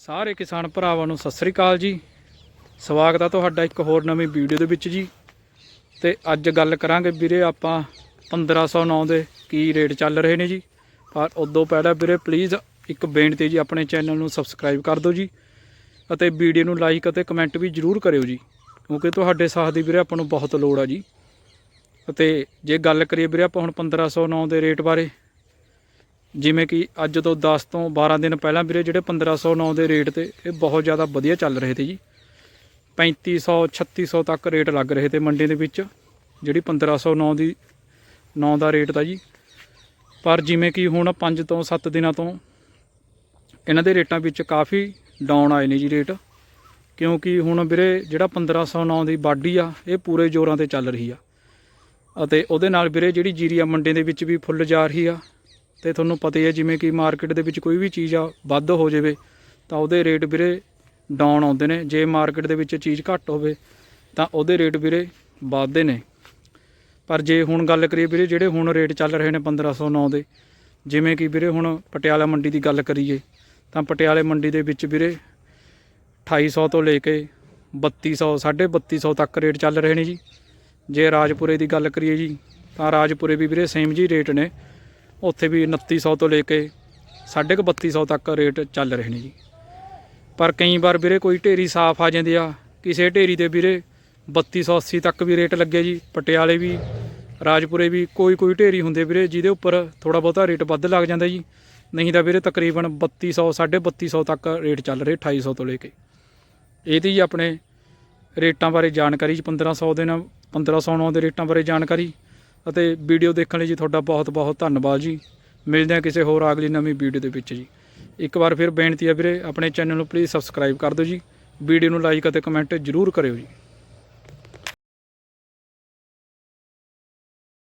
ਸਾਰੇ ਕਿਸਾਨ ਭਰਾਵਾਂ ਨੂੰ ਸਤਿ ਸ੍ਰੀ ਅਕਾਲ ਜੀ। ਸਵਾਗਤ ਆ ਤੁਹਾਡਾ ਇੱਕ ਹੋਰ ਨਵੀਂ ਵੀਡੀਓ ਦੇ ਵਿੱਚ ਜੀ। ਤੇ ਅੱਜ ਗੱਲ ਕਰਾਂਗੇ ਵੀਰੇ ਆਪਾਂ 1509 ਦੇ ਕੀ ਰੇਟ ਚੱਲ ਰਹੇ ਨੇ ਜੀ। ਪਰ ਉਦੋਂ ਪਹਿਲਾਂ ਵੀਰੇ ਪਲੀਜ਼ ਇੱਕ ਬੇਨਤੀ ਜੀ, ਆਪਣੇ ਚੈਨਲ ਨੂੰ ਸਬਸਕ੍ਰਾਈਬ ਕਰ ਦਿਓ ਜੀ। ਅਤੇ ਵੀਡੀਓ ਨੂੰ ਲਾਈਕ ਅਤੇ ਕਮੈਂਟ ਵੀ ਜਰੂਰ ਕਰਿਓ ਜੀ। ਕਿਉਂਕਿ ਤੁਹਾਡੇ ਸਾਥ ਦੀ ਵੀਰੇ ਆਪਾਂ ਨੂੰ ਬਹੁਤ ਲੋੜ ਆ ਜੀ। ਅਤੇ ਜੇ ਗੱਲ ਕਰੀਏ ਵੀਰੇ ਆਪਾਂ ਹੁਣ 1509 ਦੇ ਰੇਟ ਬਾਰੇ ਜਿਵੇਂ ਕਿ ਅੱਜ ਤੋਂ 10 ਤੋਂ 12 ਦਿਨ ਪਹਿਲਾਂ ਵੀਰੇ ਜਿਹੜੇ 1509 ਦੇ ਰੇਟ ਤੇ ਇਹ ਬਹੁਤ ਜ਼ਿਆਦਾ ਵਧੀਆ ਚੱਲ ਰਹੇ ਤੇ ਜੀ। 3500 3600 ਤੱਕ ਰੇਟ ਲੱਗ ਰਹੇ ਤੇ ਮੰਡੀ ਦੇ ਵਿੱਚ, ਜਿਹੜੀ 1509 ਦੀ 9 ਦਾ ਰੇਟ ਤਾਂ ਜੀ। ਪਰ ਜਿਵੇਂ ਕਿ ਹੁਣ 5 ਤੋਂ 7 ਦਿਨਾਂ ਤੋਂ ਇਹਨਾਂ ਦੇ ਰੇਟਾਂ ਵਿੱਚ ਕਾਫੀ ਡਾਊਨ ਆਏ ਨੇ ਜੀ ਰੇਟ। ਕਿਉਂਕਿ ਹੁਣ ਵੀਰੇ ਜਿਹੜਾ 1509 ਦੀ ਬਾਡੀ ਆ, ਇਹ ਪੂਰੇ ਜ਼ੋਰਾਂ ਤੇ ਚੱਲ ਰਹੀ ਆ। ਅਤੇ ਉਹਦੇ ਨਾਲ ਵੀਰੇ ਜਿਹੜੀ ਜੀਰੀ ਆ ਮੰਡੀ ਦੇ ਵਿੱਚ ਵੀ ਫੁੱਲ ਜਾ ਰਹੀ ਆ ਤੇ ਤੁਹਾਨੂੰ ਪਤਾ ਹੀ ਹੈ, ਜਿਵੇਂ ਕਿ ਮਾਰਕੀਟ ਦੇ ਵਿੱਚ ਕੋਈ ਵੀ ਚੀਜ਼ ਆ, ਵੱਧ ਹੋ ਜਾਵੇ, ਤਾਂ ਉਹਦੇ ਰੇਟ ਵੀਰੇ ਡਾਊਨ ਆਉਂਦੇ ਨੇ। ਜੇ ਮਾਰਕੀਟ ਦੇ ਵਿੱਚ ਚੀਜ਼ ਘੱਟ ਹੋਵੇ, ਤਾਂ ਉਹਦੇ ਰੇਟ ਵੀਰੇ ਵੱਧਦੇ ਨੇ। ਪਰ ਜੇ ਹੁਣ ਗੱਲ ਕਰੀਏ ਵੀਰੇ, ਜਿਹੜੇ ਹੁਣ ਰੇਟ ਚੱਲ ਰਹੇ ਨੇ 1509 ਦੇ, ਜਿਵੇਂ ਕਿ ਵੀਰੇ ਹੁਣ ਪਟਿਆਲਾ ਮੰਡੀ ਦੀ ਗੱਲ ਕਰੀਏ, ਤਾਂ ਪਟਿਆਲੇ ਮੰਡੀ ਦੇ ਵਿੱਚ ਵੀਰੇ 2800 ਤੋਂ ਲੈ ਕੇ 3200 3250 ਤੱਕ ਰੇਟ ਚੱਲ ਰਹੇ ਨੇ ਜੀ। ਜੇ ਰਾਜਪੁਰੇ ਦੀ ਗੱਲ ਕਰੀਏ ਜੀ, ਤਾਂ ਰਾਜਪੁਰੇ ਵੀ ਵੀਰੇ ਸੇਮ ਜੀ ਰੇਟ ਨੇ। ਉੱਥੇ ਵੀ 2900 ਤੋਂ ਲੈ ਕੇ 3250 ਤੱਕ ਰੇਟ ਚੱਲ ਰਹੇ ਨੇ ਜੀ। ਪਰ ਕਈ ਵਾਰ ਵੀਰੇ ਕੋਈ ਢੇਰੀ ਸਾਫ਼ ਆ ਜਾਂਦੀ ਆ, ਕਿਸੇ ਢੇਰੀ ਦੇ ਵੀਰੇ 3280 ਤੱਕ ਵੀ ਰੇਟ ਲੱਗੇ ਜੀ। ਪਟਿਆਲੇ ਵੀ, ਰਾਜਪੁਰੇ ਵੀ ਕੋਈ ਕੋਈ ਢੇਰੀ ਹੁੰਦੇ ਵੀਰੇ ਜਿਹਦੇ ਉੱਪਰ ਥੋੜਾ ਬਹੁਤਾ ਰੇਟ ਵੱਧ ਲੱਗ ਜਾਂਦਾ ਜੀ। ਨਹੀਂ ਤਾਂ ਵੀਰੇ ਤਕਰੀਬਨ 3200 3250 ਤੱਕ ਰੇਟ ਚੱਲ ਰਹੇ 2800 ਤੋਂ ਲੈ ਕੇ। ਇਹਦੀ ਜੀ ਆਪਣੇ ਰੇਟਾਂ ਬਾਰੇ ਜਾਣਕਾਰੀ ਜੀ 1500 ਦੇ ਨਾਲ 1509 ਦੇ ਰੇਟਾਂ ਬਾਰੇ ਜਾਣਕਾਰੀ। ਅਤੇ ਵੀਡੀਓ ਦੇਖਣ ਲਈ ਜੀ ਤੁਹਾਡਾ ਬਹੁਤ ਬਹੁਤ ਧੰਨਵਾਦ ਜੀ। ਮਿਲਦੇ ਹਾਂ ਕਿਸੇ ਹੋਰ ਅਗਲੀ ਨਵੀਂ ਵੀਡੀਓ ਦੇ ਵਿੱਚ ਜੀ। ਇੱਕ ਵਾਰ ਫਿਰ ਬੇਨਤੀ ਹੈ ਵੀਰੇ, ਆਪਣੇ ਚੈਨਲ ਨੂੰ ਪਲੀਜ਼ ਸਬਸਕ੍ਰਾਈਬ ਕਰ ਦਿਓ ਜੀ। ਵੀਡੀਓ ਨੂੰ ਲਾਈਕ ਅਤੇ ਕਮੈਂਟ ਜ਼ਰੂਰ ਕਰਿਓ ਜੀ।